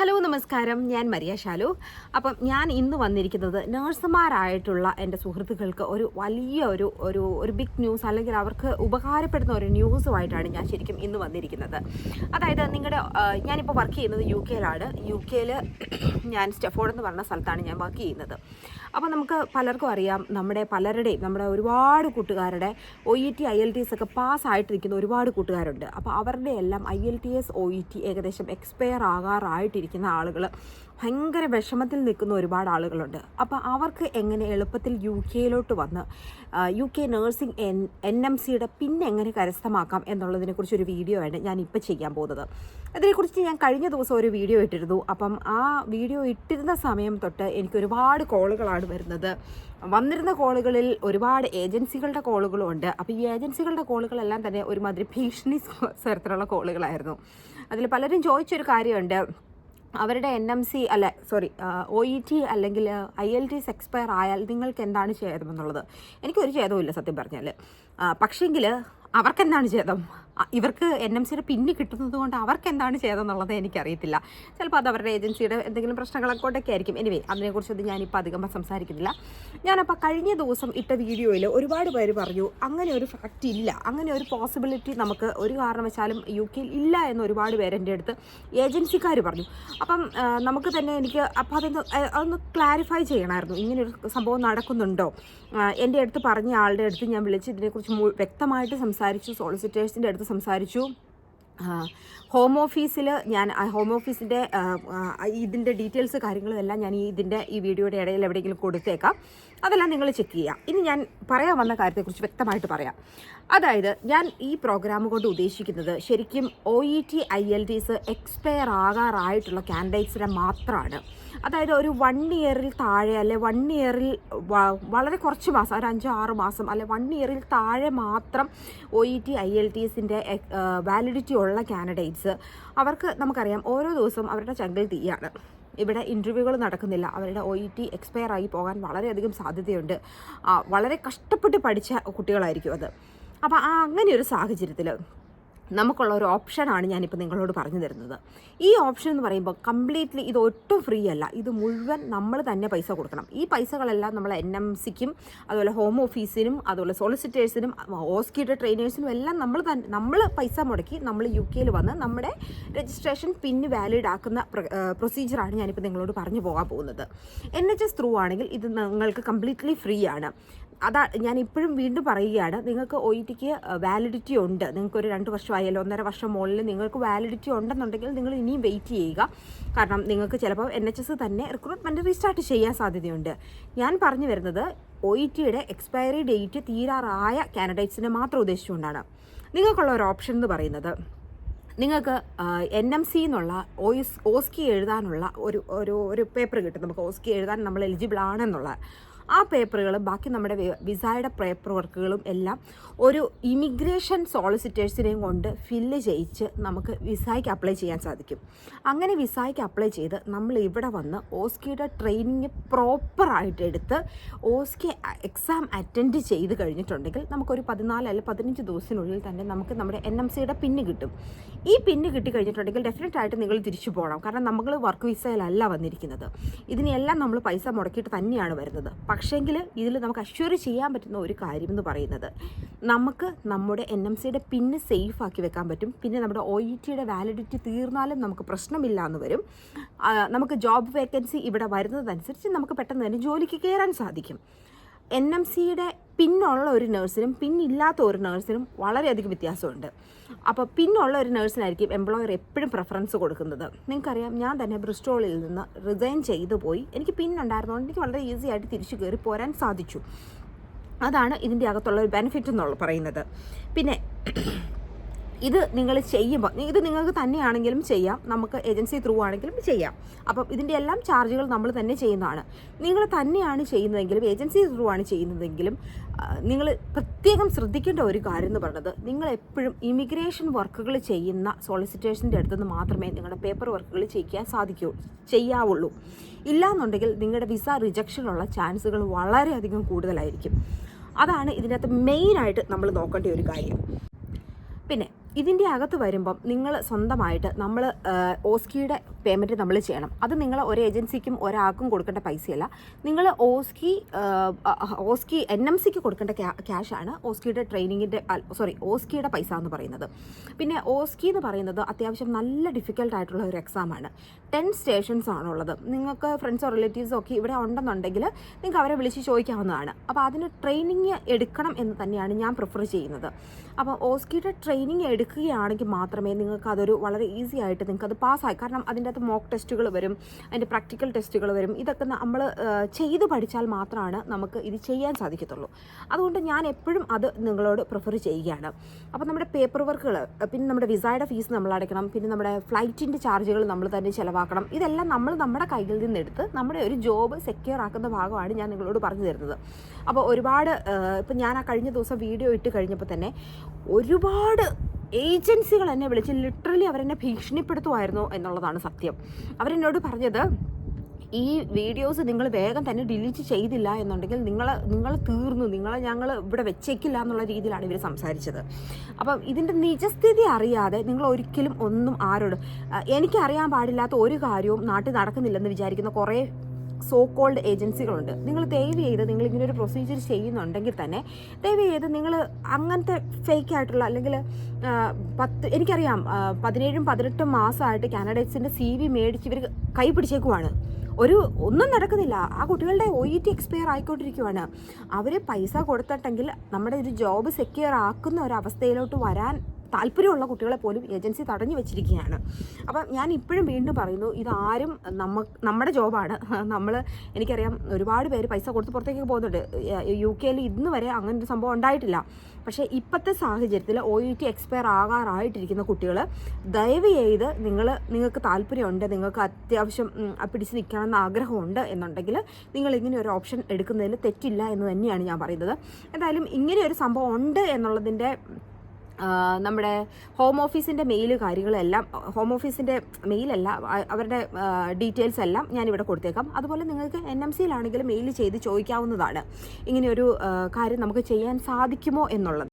Hello നമസ്കാരം. ഞാൻ Maria Shalu അപ്പം ഞാൻ ഇന്ന് വന്നിരിക്കുന്നത് നഴ്സുമാരായിട്ടുള്ള എന്റെ സുഹൃത്തുക്കൾക്ക് ഒരു വലിയ ഒരു ഒരു ഒരു ബിഗ് ന്യൂസ് അല്ലെങ്കിൽ അവർക്ക് ഉപകാരപ്പെടുന്ന ഒരു ന്യൂസുമായിട്ടാണ് ഞാൻ ശരിക്കും ഇന്ന് വന്നിരിക്കുന്നത്. അതായത് നിങ്ങളുടെ ഞാനിപ്പോൾ വർക്ക് ചെയ്യുന്നത് യു കെയിലാണ് യു കെയിൽ ഞാൻ സ്റ്റെഫോർഡ് എന്ന് പറഞ്ഞ സ്ഥലത്താണ് ഞാൻ വർക്ക് ചെയ്യുന്നത്. അപ്പോൾ നമുക്ക് പലർക്കും അറിയാം നമ്മുടെ പലരുടെയും നമ്മുടെ ഒരുപാട് കൂട്ടുകാരുടെ O E T I L T S ഒക്കെ പാസ്സായിട്ടിരിക്കുന്ന ഒരുപാട് കൂട്ടുകാരുണ്ട്. അപ്പോൾ അവരുടെ എല്ലാം I L T S O E T ഏകദേശം എക്സ്പയർ ആകാറായിട്ടിരിക്കുന്ന ആളുകൾ ഭയങ്കര വിഷമത്തിൽ നിൽക്കുന്ന ഒരുപാട് ആളുകളുണ്ട്. അപ്പോൾ അവർക്ക് എങ്ങനെ എളുപ്പത്തിൽ യു കെയിലോട്ട് വന്ന് U K nursing N N M സിയുടെ പിന്നെ എങ്ങനെ കരസ്ഥമാക്കാം എന്നുള്ളതിനെക്കുറിച്ച് ഒരു വീഡിയോ ആണ് ഞാൻ ഇപ്പോൾ ചെയ്യാൻ പോകുന്നത്. അതിനെക്കുറിച്ച് ഞാൻ കഴിഞ്ഞ ദിവസം ഒരു വീഡിയോ ഇട്ടിരുന്നു. അപ്പം ആ വീഡിയോ ഇട്ടിരുന്ന സമയം തൊട്ട് എനിക്ക് ഒരുപാട് കോളുകളാണ് വരുന്നത്. വന്നിരുന്ന കോളുകളിൽ ഒരുപാട് ഏജൻസികളുടെ കോളുകളും ഉണ്ട്. അപ്പോൾ ഈ ഏജൻസികളുടെ കോളുകളെല്ലാം തന്നെ ഒരുമാതിരി ഭീഷണി തരത്തിലുള്ള കോളുകളായിരുന്നു. അതിൽ പലരും ചോദിച്ചൊരു കാര്യമുണ്ട്. അവരുടെ എൻ എം സി അല്ല സോറി ഒ ഇ ടി അല്ലെങ്കിൽ ഐ എൽ ടി എക്സ്പയർ ആയാൽ നിങ്ങൾക്ക് എന്താണ് ഛേദമെന്നുള്ളത് എനിക്കൊരു ഛേദവും സത്യം പറഞ്ഞാൽ പക്ഷേങ്കിൽ അവർക്കെന്താണ് അ, ഇവർക്ക് എൻ എം സിയുടെ പിന്നി കിട്ടുന്നത് കൊണ്ട് അവർക്ക് എന്താണ് ചെയ്തതെന്നുള്ളത് എനിക്കറിയത്തില്ല. ചിലപ്പോൾ അത് അവരുടെ ഏജൻസിയുടെ എന്തെങ്കിലും പ്രശ്നങ്ങളൊക്കെ കൊണ്ടൊക്കെ ആയിരിക്കും എനിവേ അതിനെക്കുറിച്ചൊന്നും ഞാനിപ്പോൾ അധികം സംസാരിക്കുന്നില്ല. ഞാനപ്പോൾ കഴിഞ്ഞ ദിവസം ഇട്ട വീഡിയോയിൽ ഒരുപാട് പേര് പറഞ്ഞു അങ്ങനെ ഒരു ഫാക്റ്റ് ഇല്ല. അങ്ങനെ ഒരു പോസിബിലിറ്റി നമുക്ക് ഒരു കാരണവശാലും യു കെയിൽ ഇല്ല എന്ന് ഒരുപാട് പേര് എന്റെ അടുത്ത് ഏജൻസിക്കാർ പറഞ്ഞു. അപ്പം നമുക്ക് തന്നെ എനിക്ക് അപ്പോൾ അതൊന്ന് ഒന്ന് ക്ലാരിഫൈ ചെയ്യണമായിരുന്നു ഇങ്ങനൊരു സംഭവം നടക്കുന്നുണ്ടോ? എന്റെ അടുത്ത് പറഞ്ഞ ആളുടെ അടുത്ത് ഞാൻ വിളിച്ച് ഇതിനെക്കുറിച്ച് വ്യക്തമായിട്ട് സംസാരിച്ചു. സോളിസിറ്റേഴ്സിന്റെ അടുത്ത് സംസാരിച്ചു. ഹോം ഓഫീസിൽ ഞാൻ ഹോം ഓഫീസിന്റെ ഇതിന്റെ ഡീറ്റെയിൽസ് കാര്യങ്ങളും എല്ലാം ഞാൻ ഈ ഇതിന്റെ ഈ വീഡിയോയുടെ ഇടയിൽ എവിടെയെങ്കിലും കൊടുത്തേക്കാം. അതെല്ലാം നിങ്ങൾ ചെക്ക് ചെയ്യുക ഇനി ഞാൻ പറയാൻ വന്ന കാര്യത്തെക്കുറിച്ച് വ്യക്തമായിട്ട് പറയാം. അതായത് ഞാൻ ഈ പ്രോഗ്രാം കൊണ്ട് ഉദ്ദേശിക്കുന്നത് ശരിക്കും O E T I L Ts expire ആകാറായിട്ടുള്ള കാൻഡിഡേറ്റ്സിനെ മാത്രമാണ് അതായത് ഒരു വൺ ഇയറിൽ താഴെ അല്ലെ വൺ ഇയറിൽ വളരെ കുറച്ച് മാസം ഒരു അഞ്ചോ ആറ് മാസം അല്ലെ വൺ ഇയറിൽ താഴെ മാത്രം O E T I L T എസിന്റെ വാലിഡിറ്റി ഉള്ള കാൻഡിഡേറ്റ്സ് അവർക്ക് നമുക്കറിയാം ഓരോ ദിവസവും അവരുടെ ചങ്കിൽ തീയാണ്. ഇവിടെ ഇന്റർവ്യൂകൾ നടക്കുന്നില്ല. അവരുടെ ഒ ഇ ടി എക്സ്പയർ ആയി പോകാൻ വളരെയധികം സാധ്യതയുണ്ട്. വളരെ കഷ്ടപ്പെട്ട് പഠിച്ച കുട്ടികളായിരിക്കും അത്. അപ്പോൾ ആ അങ്ങനെ ഒരു സാഹചര്യത്തിൽ നമുക്കുള്ള ഒരു ഓപ്ഷനാണ് ഞാനിപ്പോൾ നിങ്ങളോട് പറഞ്ഞു തരുന്നത്. ഈ ഓപ്ഷൻ എന്ന് പറയുമ്പോൾ കംപ്ലീറ്റ്ലി ഇത് ഒട്ടും ഫ്രീ അല്ല. ഇത് മുഴുവൻ നമ്മൾ തന്നെ പൈസ കൊടുക്കണം. ഈ പൈസകളെല്ലാം നമ്മൾ എൻ എം സിക്കും അതുപോലെ ഹോം ഓഫീസിനും അതുപോലെ സോളിസിറ്റേഴ്സിനും ഓസ്കിയുടെ ട്രെയിനേഴ്സിനും എല്ലാം നമ്മൾ തന്നെ നമ്മൾ പൈസ മുടക്കി നമ്മൾ യു കെയിൽ വന്ന് നമ്മുടെ രജിസ്ട്രേഷൻ പിൻ വാലിഡ് ആക്കുന്ന പ്രൊസീജിയറാണ് ഞാനിപ്പോൾ നിങ്ങളോട് പറഞ്ഞു പോകാൻ പോകുന്നത്. എൻ എച്ച് എസ് ത്രൂ ആണെങ്കിൽ ഇത് നിങ്ങൾക്ക് കംപ്ലീറ്റ്ലി ഫ്രീ ആണ്. അതാ ഞാൻ ഇപ്പോഴും വീണ്ടും പറയുകയാണ് നിങ്ങൾക്ക് ഒ ഇ ടിക്ക് വാലിഡിറ്റി ഉണ്ട്. നിങ്ങൾക്ക് ഒരു രണ്ട് വർഷമായാലും ഒന്നര വർഷം മുകളിൽ നിങ്ങൾക്ക് വാലിഡിറ്റി ഉണ്ടെന്നുണ്ടെങ്കിൽ നിങ്ങൾ ഇനിയും വെയിറ്റ് ചെയ്യുക. കാരണം നിങ്ങൾക്ക് ചിലപ്പോൾ എൻ എച്ച് എസ് തന്നെ റിക്രൂട്ട്മെന്റ് റീസ്റ്റാർട്ട് ചെയ്യാൻ സാധ്യതയുണ്ട്. ഞാൻ പറഞ്ഞു വരുന്നത് ഒ ഇ ടിയുടെ എക്സ്പയറി ഡേറ്റ് തീരാറായ കാൻഡിഡേറ്റ്സിനെ മാത്രം ഉദ്ദേശിച്ചുകൊണ്ടാണ്. നിങ്ങൾക്കുള്ള ഒരു ഓപ്ഷൻ എന്ന് പറയുന്നത് നിങ്ങൾക്ക് എൻ എം സി എന്നുള്ള ഓയിസ് ഓസ്കി എഴുതാനുള്ള ഒരു ഒരു ഒരു പേപ്പർ കിട്ടും. നമുക്ക് ഓസ്കി എഴുതാൻ നമ്മൾ എലിജിബിൾ ആണെന്നുള്ള. ആ പേപ്പറുകൾ ബാക്കി നമ്മുടെ വിസയുടെ പേപ്പർ വർക്കുകളും എല്ലാം ഒരു ഇമിഗ്രേഷൻ സോളിസിറ്റേഴ്സിനെയും കൊണ്ട് ഫില്ല് ചെയ്യിച്ച് നമുക്ക് വിസയ്ക്ക് അപ്ലൈ ചെയ്യാൻ സാധിക്കും. അങ്ങനെ വിസയ്ക്ക് അപ്ലൈ ചെയ്ത് നമ്മൾ ഇവിടെ വന്ന് ഓസ്കിയുടെ ട്രെയിനിങ് പ്രോപ്പറായിട്ട് എടുത്ത് ഓസ്കി എക്സാം അറ്റൻഡ് ചെയ്ത് കഴിഞ്ഞിട്ടുണ്ടെങ്കിൽ നമുക്കൊരു പതിനാല് അല്ലെങ്കിൽ പതിനഞ്ച് ദിവസത്തിനുള്ളിൽ തന്നെ നമുക്ക് നമ്മുടെ എൻ എം സിയുടെ പിന്ന് കിട്ടും. ഈ പിന്ന് കിട്ടി കഴിഞ്ഞിട്ടുണ്ടെങ്കിൽ ഡെഫിനറ്റ് ആയിട്ട് നിങ്ങൾ തിരിച്ചു പോകണം. കാരണം നമ്മൾ വർക്ക് വിസയിലല്ല വന്നിരിക്കുന്നത്. ഇതിനെല്ലാം നമ്മൾ പൈസ മുടക്കിയിട്ട് തന്നെയാണ് വരുന്നത്. പക്ഷേങ്കിൽ ഇതിൽ നമുക്ക് അഷ്വർ ചെയ്യാൻ പറ്റുന്ന ഒരു കാര്യം എന്ന് പറയുന്നത് നമുക്ക് നമ്മുടെ എൻ എം സിയുടെ പിന്ന് സേഫ് ആക്കി വെക്കാൻ പറ്റും. പിന്നെ നമ്മുടെ ഒ ഇ ടിയുടെ വാലിഡിറ്റി തീർന്നാലും നമുക്ക് പ്രശ്നമില്ല എന്ന് വരും നമുക്ക് ജോബ് വേക്കൻസി ഇവിടെ വരുന്നതനുസരിച്ച് നമുക്ക് പെട്ടെന്ന് തന്നെ ജോലിക്ക് കയറാൻ സാധിക്കും. എൻ എം സിയുടെ പിന്നുള്ള ഒരു നേഴ്സിനും പിന്നില്ലാത്ത ഒരു നേഴ്സിനും വളരെയധികം വ്യത്യാസമുണ്ട്. അപ്പോൾ പിന്നുള്ള ഒരു നേഴ്സിനായിരിക്കും എംപ്ലോയർ എപ്പോഴും പ്രിഫറൻസ് കൊടുക്കുന്നത്. നിങ്ങൾക്കറിയാം ഞാൻ തന്നെ ബ്രിസ്റ്റോളിൽ നിന്ന് റിസൈൻ ചെയ്തു പോയി. എനിക്ക് പിന്നുണ്ടായിരുന്നതുകൊണ്ട് എനിക്ക് വളരെ ഈസി ആയിട്ട് തിരിച്ചു കയറി പോരാൻ സാധിച്ചു. അതാണ് ഇതിന്റെ അകത്തുള്ള ഒരു ബെനിഫിറ്റ് എന്നുള്ള പറയുന്നത്. പിന്നെ ഇത് നിങ്ങൾ ചെയ്യുമ്പോൾ ഇത് നിങ്ങൾക്ക് തന്നെയാണെങ്കിലും ചെയ്യാം. നമുക്ക് ഏജൻസി ത്രൂ ആണെങ്കിലും ചെയ്യാം. അപ്പം ഇതിന്റെ എല്ലാം ചാർജുകൾ നമ്മൾ തന്നെ ചെയ്യുന്നതാണ്. നിങ്ങൾ തന്നെയാണ് ചെയ്യുന്നതെങ്കിലും ഏജൻസി ത്രൂ ആണ് ചെയ്യുന്നതെങ്കിലും നിങ്ങൾ പ്രത്യേകം ശ്രദ്ധിക്കേണ്ട ഒരു കാര്യം എന്ന് പറയുന്നത് നിങ്ങൾ എപ്പോഴും ഇമിഗ്രേഷൻ വർക്കുകൾ ചെയ്യുന്ന സോളിസിറ്റേഷന്റെ അടുത്ത് നിന്ന് മാത്രമേ നിങ്ങളുടെ പേപ്പർ വർക്കുകൾ ചെയ്യാൻ സാധിക്കൂ ചെയ്യാവുള്ളൂ. ഇല്ലാന്നുണ്ടെങ്കിൽ നിങ്ങളുടെ വിസ റിജക്ഷനുള്ള ചാൻസുകൾ വളരെയധികം കൂടുതലായിരിക്കും. അതാണ് ഇതിനകത്ത് മെയിനായിട്ട് നമ്മൾ നോക്കേണ്ട ഒരു കാര്യം. പിന്നെ ഇതിന്റെ അകത്ത് വരുമ്പം നിങ്ങൾ സ്വന്തമായിട്ട് നമ്മൾ ഓസ്കിയുടെ പേയ്മെന്റ് നമ്മൾ ചെയ്യണം. അത് നിങ്ങൾ ഒരു ഏജൻസിക്കും ഒരാൾക്കും കൊടുക്കേണ്ട പൈസയല്ല. നിങ്ങൾ ഓസ്കി ഓസ്കി എൻ എം സിക്ക് കൊടുക്കേണ്ട ക്യാഷാണ്. ഓസ്കിയുടെ ട്രെയിനിങ്ങിന്റെ സോറി ഓസ്കിയുടെ പൈസ എന്ന് പറയുന്നത്. പിന്നെ ഓസ്കി എന്ന് പറയുന്നത് അത്യാവശ്യം നല്ല ഡിഫിക്കൽട്ട് ആയിട്ടുള്ള ഒരു എക്സാമാണ് ടെൻ സ്റ്റേഷൻസ് ആണുള്ളത്. നിങ്ങൾക്ക് ഫ്രണ്ട്സോ റിലേറ്റീവ്സോ ഒക്കെ ഇവിടെ ഉണ്ടെന്നുണ്ടെങ്കിൽ നിങ്ങൾക്ക് അവരെ വിളിച്ച് ചോദിക്കാവുന്നതാണ്. അപ്പോൾ അതിന് ട്രെയിനിങ് എടുക്കണം എന്ന് തന്നെയാണ് ഞാൻ പ്രിഫർ ചെയ്യുന്നത്. അപ്പോൾ ഓസ്കിയുടെ ട്രെയിനിങ് എടുക്കുകയാണെങ്കിൽ മാത്രമേ നിങ്ങൾക്ക് അതൊരു വളരെ ഈസി ആയിട്ട് നിങ്ങൾക്ക് അത് പാസ്സായി. കാരണം അതിന്റെ അകത്ത് മോക്ക് ടെസ്റ്റുകൾ വരും അതിന്റെ പ്രാക്ടിക്കൽ ടെസ്റ്റുകൾ വരും. ഇതൊക്കെ നമ്മൾ ചെയ്ത് പഠിച്ചാൽ മാത്രമാണ് നമുക്ക് ഇത് ചെയ്യാൻ സാധിക്കത്തുള്ളൂ. അതുകൊണ്ട് ഞാൻ എപ്പോഴും അത് നിങ്ങളോട് പ്രിഫർ ചെയ്യുകയാണ്. അപ്പോൾ നമ്മുടെ പേപ്പർ വർക്കുകൾ പിന്നെ നമ്മുടെ വിസയുടെ ഫീസ് നമ്മൾ അടയ്ക്കണം പിന്നെ നമ്മുടെ ഫ്ലൈറ്റിന്റെ ചാർജുകൾ നമ്മൾ തന്നെ ചിലവാക്കണം. ഇതെല്ലാം നമ്മൾ നമ്മുടെ കയ്യിൽ നിന്നെടുത്ത് നമ്മുടെ ഒരു ജോബ് സെക്യൂർ ആക്കുന്ന ഭാഗമാണ് ഞാൻ നിങ്ങളോട് പറഞ്ഞു തരുന്നത്. അപ്പോൾ ഒരുപാട് ഇപ്പം ഞാൻ ആ കഴിഞ്ഞ ദിവസം വീഡിയോ ഇട്ട് കഴിഞ്ഞപ്പോൾ തന്നെ ഒരുപാട് ഏജൻസികൾ എന്നെ വിളിച്ച് ലിറ്ററലി അവരെന്നെ ഭീഷണിപ്പെടുത്തുമായിരുന്നു എന്നുള്ളതാണ് സത്യം. അവരെന്നോട് പറഞ്ഞത് ഈ വീഡിയോസ് നിങ്ങൾ വേഗം തന്നെ ഡിലീറ്റ് ചെയ്തില്ല എന്നുണ്ടെങ്കിൽ നിങ്ങൾ നിങ്ങൾ തീർന്നു നിങ്ങളെ ഞങ്ങൾ ഇവിടെ വെച്ചേക്കില്ല എന്നുള്ള രീതിയിലാണ് ഇവർ സംസാരിച്ചത്. അപ്പം ഇതിന്റെ നിജസ്ഥിതി അറിയാതെ നിങ്ങൾ ഒരിക്കലും ഒന്നും ആരോടും എനിക്കറിയാൻ പാടില്ലാത്ത ഒരു കാര്യവും നാട്ടിൽ നടക്കുന്നില്ലെന്ന് വിചാരിക്കുന്ന കുറേ സോ കോൾഡ് ഏജൻസികളുണ്ട് നിങ്ങൾ ദയവ് ചെയ്ത് നിങ്ങൾ ഇങ്ങനെ ഒരു പ്രൊസീജിയർ ചെയ്യുന്നുണ്ടെങ്കിൽ തന്നെ ദയവ് ചെയ്ത് നിങ്ങൾ അങ്ങനത്തെ ഫേക്ക് ആയിട്ടുള്ള അല്ലെങ്കിൽ പത്ത് എനിക്കറിയാം പതിനേഴും പതിനെട്ടും മാസമായിട്ട് കാനഡേറ്റ്സിന്റെ സി വി മേടിച്ച് ഇവർ കൈ പിടിച്ചേക്കുവാണ്. ഒരു ഒന്നും നടക്കുന്നില്ല. ആ കുട്ടികളുടെ ഒ ഇ ടി എക്സ്പയർ ആയിക്കൊണ്ടിരിക്കുവാണ്. അവർ പൈസ കൊടുത്തിട്ടെങ്കിൽ നമ്മുടെ ഒരു ജോബ് സെക്യൂർ ആക്കുന്ന ഒരു അവസ്ഥയിലോട്ട് വരാൻ താല്പര്യമുള്ള കുട്ടികളെ പോലും ഏജൻസി തടഞ്ഞു വെച്ചിരിക്കുകയാണ്. അപ്പം ഞാൻ ഇപ്പോഴും വീണ്ടും പറയുന്നു ഇതാരും നമ്മ നമ്മുടെ ജോബാണ്. നമ്മൾ എനിക്കറിയാം ഒരുപാട് പേര് പൈസ കൊടുത്ത് പുറത്തേക്ക് പോകുന്നുണ്ട്. യു കെയിൽ ഇന്ന് വരെ അങ്ങനെ ഒരു സംഭവം ഉണ്ടായിട്ടില്ല. പക്ഷേ ഇപ്പോഴത്തെ സാഹചര്യത്തിൽ ഒ ഇ ടി എക്സ്പയർ ആകാറായിട്ടിരിക്കുന്ന കുട്ടികൾ ദയവ് ചെയ്ത് നിങ്ങൾ നിങ്ങൾക്ക് താല്പര്യമുണ്ട് നിങ്ങൾക്ക് അത്യാവശ്യം പിടിച്ച് നിൽക്കണമെന്ന് ആഗ്രഹമുണ്ട് എന്നുണ്ടെങ്കിൽ നിങ്ങൾ ഇങ്ങനെ ഒരു ഓപ്ഷൻ എടുക്കുന്നതിൽ തെറ്റില്ല എന്ന് തന്നെയാണ് ഞാൻ പറയുന്നത്. എന്തായാലും ഇങ്ങനെ ഒരു സംഭവം ഉണ്ട് എന്നുള്ളതിന്റെ നമ്മുടെ ഹോം ഓഫീസിന്റെ മെയിൽ കാര്യങ്ങളെല്ലാം ഹോം ഓഫീസിന്റെ മെയിലല്ല അവരുടെ ഡീറ്റെയിൽസ് എല്ലാം ഞാനിവിടെ കൊടുത്തേക്കാം. അതുപോലെ നിങ്ങൾക്ക് എൻ എം സിയിലാണെങ്കിലും മെയിൽ ചെയ്ത് ചോദിക്കാവുന്നതാണ്. ഇങ്ങനെയൊരു കാര്യം നമുക്ക് ചെയ്യാൻ സാധിക്കുമോ എന്നുള്ളത്.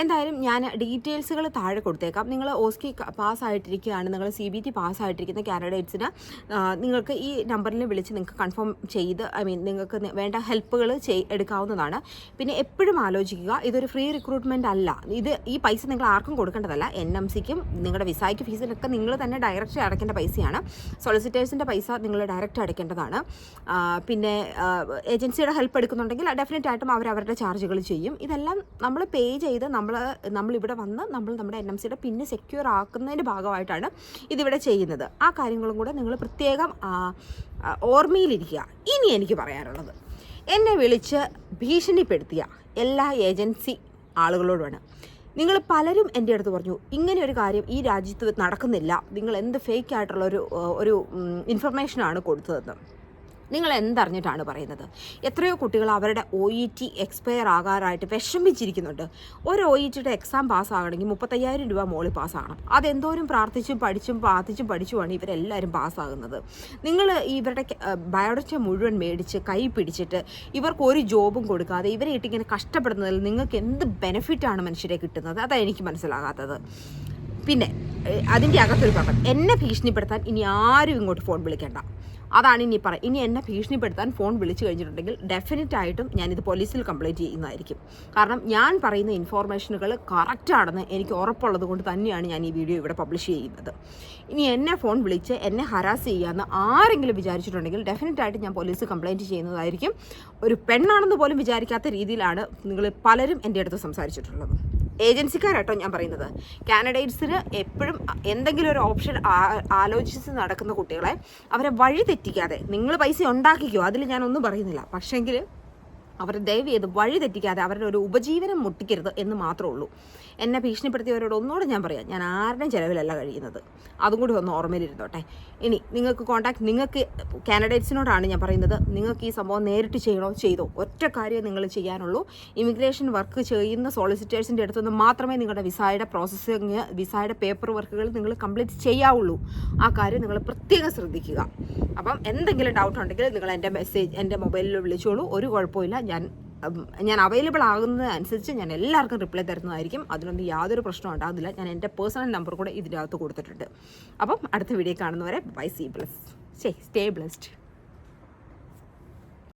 എന്തായാലും ഞാൻ ഡീറ്റെയിൽസുകൾ താഴെ കൊടുത്തേക്കാം. നിങ്ങൾ ഓസ്കി പാസ് പാസ്സായിട്ടിരിക്കുകയാണ് നിങ്ങൾ സി ബി ടി പാസ്സായിട്ടിരിക്കുന്ന കാൻഡിഡേറ്റ്സിന് നിങ്ങൾക്ക് ഈ നമ്പറിൽ വിളിച്ച് നിങ്ങൾക്ക് കൺഫേം ചെയ്ത് ഐ മീൻ നിങ്ങൾക്ക് വേണ്ട ഹെൽപ്പുകൾ ചെയ് എടുക്കാവുന്നതാണ്. പിന്നെ എപ്പോഴും ആലോചിക്കുക ഇതൊരു ഫ്രീ റിക്രൂട്ട്മെന്റ് അല്ല. ഇത് ഈ പൈസ നിങ്ങൾ ആർക്കും കൊടുക്കേണ്ടതല്ല. എൻ എം സിക്കും നിങ്ങളുടെ വിസായ്ക്ക് ഫീസിനൊക്കെ നിങ്ങൾ തന്നെ ഡയറക്റ്റ് അടയ്ക്കേണ്ട പൈസയാണ്. സൊളിസിറ്റേഴ്സിന്റെ പൈസ നിങ്ങൾ ഡയറക്റ്റ് അടയ്ക്കേണ്ടതാണ്. പിന്നെ ഏജൻസിയുടെ ഹെൽപ്പ് എടുക്കുന്നുണ്ടെങ്കിൽ ഡെഫിനറ്റ് ആയിട്ടും അവർ അവരുടെ ചാർജുകൾ ചെയ്യും. ഇതെല്ലാം നമ്മൾ പേ ചെയ്ത് നമ്മൾ നമ്മളിവിടെ വന്ന് നമ്മൾ നമ്മുടെ എൻ എം സിയുടെ പിന്നെ സെക്യൂർ ആക്കുന്നതിന്റെ ഭാഗമായിട്ടാണ് ഇതിവിടെ ചെയ്യുന്നത്. ആ കാര്യങ്ങളും കൂടെ നിങ്ങൾ പ്രത്യേകം ഓർമ്മയിലിരിക്കുക. ഇനി എനിക്ക് പറയാനുള്ളത്. എന്നെ വിളിച്ച് ഭീഷണിപ്പെടുത്തിയ എല്ലാ ഏജൻസി ആളുകളോടുമാണ്. നിങ്ങൾ പലരും എന്റെ അടുത്ത് പറഞ്ഞു ഇങ്ങനെ ഒരു കാര്യം ഈ രാജ്യത്ത് നടക്കുന്നില്ല. നിങ്ങൾ എന്ത് ഫേക്ക് ആയിട്ടുള്ള ഒരു ഒരു ഇൻഫർമേഷനാണ് കൊടുത്തതെന്ന്. നിങ്ങൾ എന്തറിഞ്ഞിട്ടാണ് പറയുന്നത്? എത്രയോ കുട്ടികൾ അവരുടെ ഒ ഇ ടി എക്സ്പയർ ആകാറായിട്ട് വിഷമിച്ചിരിക്കുന്നുണ്ട്. ഒരു ഒ ഇ ടിയുടെ എക്സാം പാസ്സാകണമെങ്കിൽ മുപ്പത്തയ്യായിരം രൂപ മോളിൽ പാസ്സാകണം. അതെന്തോരം പ്രാർത്ഥിച്ചും പഠിച്ചും പ്രാർത്ഥിച്ചും പഠിച്ചുമാണ് ഇവരെല്ലാവരും പാസ്സാകുന്നത്. നിങ്ങൾ ഇവരുടെ ബയോഡറ്റ മുഴുവൻ മേടിച്ച് കൈ പിടിച്ചിട്ട് ഇവർക്ക് ഒരു ജോബും കൊടുക്കാതെ ഇവരെ ഇട്ടിങ്ങനെ കഷ്ടപ്പെടുന്നതിൽ നിങ്ങൾക്ക് എന്ത് ബെനിഫിറ്റാണ് മനുഷ്യരെ കിട്ടുന്നത്? അതാണ് എനിക്ക് മനസ്സിലാകാത്തത്. പിന്നെ അതിന്റെ അകത്തൊരു പറഞ്ഞു എന്നെ ഭീഷണിപ്പെടുത്താൻ ഇനി ആരും ഇങ്ങോട്ട് ഫോൺ വിളിക്കേണ്ട. അതാണ് ഇനി പറ ഇനി എന്നെ ഭീഷണിപ്പെടുത്താൻ ഫോൺ വിളിച്ചു കഴിഞ്ഞിട്ടുണ്ടെങ്കിൽ ഡെഫിനറ്റ് ആയിട്ടും ഞാനിത് പോലീസിൽ കംപ്ലൈന്റ് ചെയ്യുന്നതായിരിക്കും. കാരണം ഞാൻ പറയുന്ന ഇൻഫോർമേഷനുകൾ കറക്റ്റാണെന്ന് എനിക്ക് ഉറപ്പുള്ളത് കൊണ്ട് തന്നെയാണ് ഞാൻ ഈ വീഡിയോ ഇവിടെ പബ്ലിഷ് ചെയ്യുന്നത്. ഇനി എന്നെ ഫോൺ വിളിച്ച് എന്നെ ഹരാസ് ചെയ്യാമെന്ന് ആരെങ്കിലും വിചാരിച്ചിട്ടുണ്ടെങ്കിൽ ഡെഫിനറ്റ് ആയിട്ട് ഞാൻ പോലീസ് കംപ്ലൈന്റ് ചെയ്യുന്നതായിരിക്കും. ഒരു പെണ്ണാണെന്ന് പോലും വിചാരിക്കാത്ത രീതിയിലാണ് നിങ്ങൾ പലരും എന്റെ അടുത്ത് സംസാരിച്ചിട്ടുള്ളത്. ഏജൻസിക്കാരാട്ടോ ഞാൻ പറയുന്നത്. കാനഡേറ്റ്സിന് എപ്പോഴും എന്തെങ്കിലും ഒരു ഓപ്ഷൻ ആലോചിച്ച് നടക്കുന്ന കുട്ടികളെ അവരെ വഴി തെറ്റിക്കാതെ നിങ്ങൾ പൈസ ഉണ്ടാക്കിക്കോ അതിൽ ഞാനൊന്നും പറയുന്നില്ല. പക്ഷേങ്കിൽ അവരെ ദയവ് ചെയ്ത് വഴി തെറ്റിക്കാതെ അവരുടെ ഒരു ഉപജീവനം മുട്ടിക്കരുത് എന്ന് മാത്രമേ ഉള്ളൂ. എന്നെ ഭീഷണിപ്പെടുത്തിയവരോട് ഒന്നുകൂടെ ഞാൻ പറയാം. ഞാൻ ആരുടെയും ചിലവിലല്ല കഴിയുന്നത്. അതും കൂടി ഒന്ന് ഓർമ്മയിലിരുന്നോട്ടെ. ഇനി നിങ്ങൾക്ക് കോൺടാക്ട് നിങ്ങൾക്ക് കാൻഡിഡേറ്റ്സിനോടാണ് ഞാൻ പറയുന്നത്. നിങ്ങൾക്ക് ഈ സംഭവം നേരിട്ട് ചെയ്യണോ? ചെയ്തോ. ഒറ്റ കാര്യം നിങ്ങൾ ചെയ്യാനുള്ളൂ. ഇമിഗ്രേഷൻ വർക്ക് ചെയ്യുന്ന സോളിസിറ്റേഴ്സിന്റെ അടുത്തുനിന്ന് മാത്രമേ നിങ്ങളുടെ വിസയുടെ പ്രോസസ്സിങ് വിസയുടെ പേപ്പർ വർക്കുകൾ നിങ്ങൾ കംപ്ലീറ്റ് ചെയ്യാവുള്ളൂ. ആ കാര്യം നിങ്ങൾ പ്രത്യേകം ശ്രദ്ധിക്കുക. അപ്പം എന്തെങ്കിലും ഡൗട്ട് ഉണ്ടെങ്കിൽ നിങ്ങൾ എന്റെ മെസ്സേജ് എന്റെ മൊബൈലിൽ വിളിച്ചോളൂ. ഒരു കുഴപ്പമില്ല ഞാൻ ഞാൻ അവൈലബിൾ ആകുന്നത് അനുസരിച്ച് ഞാൻ എല്ലാവർക്കും റിപ്ലൈ തരുന്നതായിരിക്കും. അതിനൊന്നും യാതൊരു പ്രശ്നവും ഉണ്ടാകുന്നില്ല. ഞാൻ എന്റെ പേഴ്സണൽ നമ്പർ കൂടെ ഇതിനകത്ത് കൊടുത്തിട്ടുണ്ട്. അപ്പം അടുത്ത വീഡിയോ കാണുന്നവരെ bye see bless stay blessed